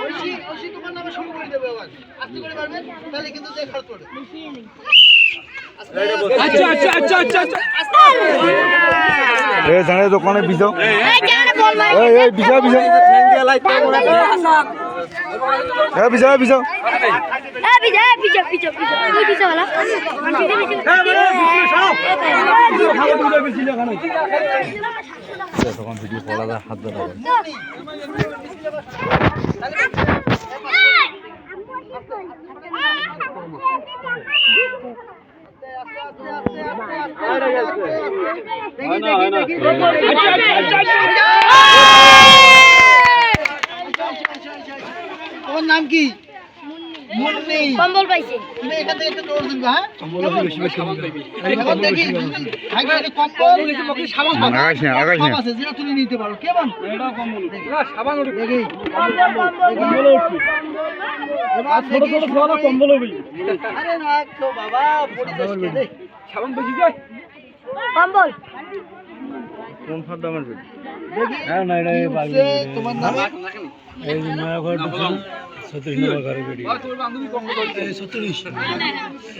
ঐশী, ঐশী তোমার নামে শুরু করে দেবে আবার। আস্তে করে পারবেন, তাহলে কিন্তু যে খরচ পড়বে। আস্তে, আস্তে, আচ্ছা আচ্ছা আচ্ছা আচ্ছা আচ্ছা এ জানে দোকানে বিজাও এই এ কি মুন্নি কম্বল পাইছে তুমি এখান একটা দৌড় দিবা হ্যাঁ এখন দেখি ভাগ্য একটা কম্বল সাবান পাবে। আগাইস না আগাইস না সব আছে যেটা তুমি নিতে পারো কেমন? দেখি। এবার ছোট ছোট দেখি ছোট কম্বল আরে না বাবা সাবান বেশি। যায় কম্বল। কোন ফার দামের দেখি। হ্যাঁ না এটা তোমার নাম? এই যে নয়া ঘর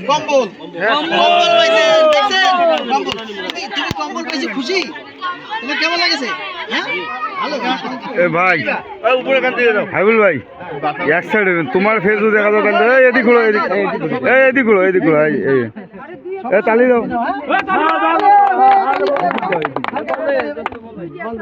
কম্বল কম্বল। দেখছেন? কম্বল। তুমি কম্বল খুশি? তোমার কেমন লাগেছে? হ্যাঁ? এ ভাই উপরে কান দিয়ে দাও। হাইবুল ভাই এক সাইড তোমার ফেসবুক দেখা দাও কান এই এদিক ঘুরো এদিক এই এদিক ঘুরো এদিক ঘুরো এই এই। এ তালি দাও। হ্যাঁ